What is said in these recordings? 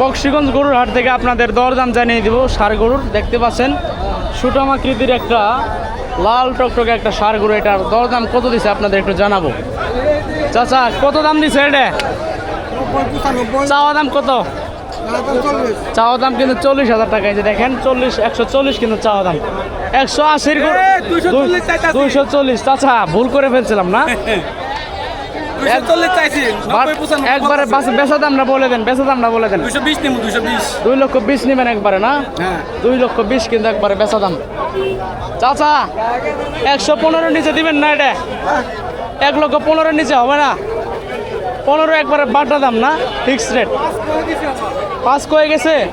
বক্সিগঞ্জ গরুর হাট থেকে আপনাদের দরদাম জানিয়ে দিব সার গরুর। দেখতে পাচ্ছেন সুটাম আকৃতির একটা লাল টকটকে একটা সার গরু এটার দরদাম কত দিছে আপনাদের একটু জানাব। চাচা কত দাম দিছে এটা? চাওয়া দাম কত? চাওয়া দাম কিন্তু চল্লিশ হাজার টাকা এই যে দেখেন চল্লিশ একশো চল্লিশ কিন্তু চাওয়া দাম। একশো আশির গরু। এ, 240 চাইতাছি। দুইশো চল্লিশ। চাচা ভুল করে ফেলছিলাম না দুইশো চল্লিশ চাইছি নব্বই পঁচানব্বই একবারে বাস- বেচা দামটা বলে দেন বেচা দামটা বলে দেন। দুইশো বিশ নিবো দুইশো বিশ। দুই লক্ষ বিশ নেবেন একবারে না? হ্যাঁ। দুই লক্ষ বিশ কিন্তু একবারে বেচা দাম চাচা একশো পনেরো নিচে দিবেন না এটা? এক লক্ষ পনেরো নিচে হবে না? পনেরো একবারে বাটা দাম না? Fixed rate. পাঁচ কয়ে গেছে?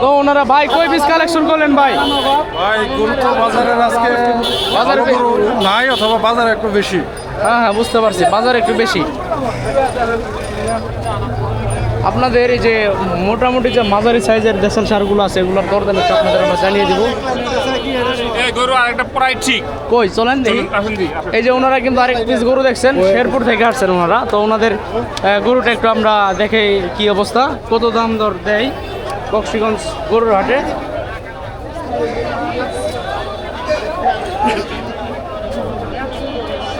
তো ওনারা ভাই কই পিস কালেকশন করলেন ভাই? ভাই গরু তো বাজারের আজকে বাজারে নাই অথবা বাজারে একটু বেশি। হ্যাঁ হ্যাঁ বুঝতে পারছি বাজারে একটু বেশি। আপনাদের এই যে মোটামুটি যে মাঝারি সাইজের দেশাল সারগুলো আছে এগুলোর দরদাম দেন আপনাদের আমরা জানিয়ে দেবো। গরু আরেকটা প্রায় ঠিক। কই চলেন দেখি। এই যে ওনারা কিন্তু আরেক পিস গরু দেখছেন শেরপুর থেকে আসছেন ওনারা। তো ওনাদের গরুটা একটু আমরা দেখে কি অবস্থা। কত দাম দর দেয় বক্সিগঞ্জ গরুর হাটে?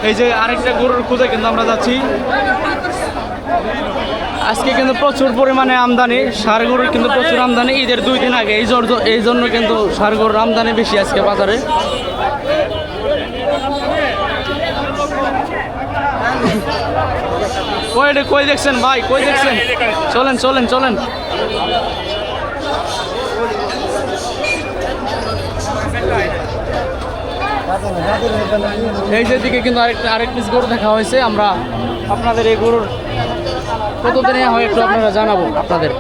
এই যে আরেকটা গরুর খুঁজে কিন্তু আমরা যাচ্ছি। আজকে কিন্তু প্রচুর পরিমাণে আমদানি সার গরুর কিন্তু প্রচুর আমদানি। ঈদের দুই দিন আগে এই এই জন্য কিন্তু সার গরুর আমদানি বেশি আজকে বাজারে। কই কই দেখছেন ভাই? কই দেখছেন? চলেন চলেন চলেন। এই যে দিকে কিন্তু আরেকটা আরেক পিস গরু দেখা হয়েছে। আমরা আপনাদের এই গরুর কত দিনে হয় একটু আপনারা জানাব আপনাদের।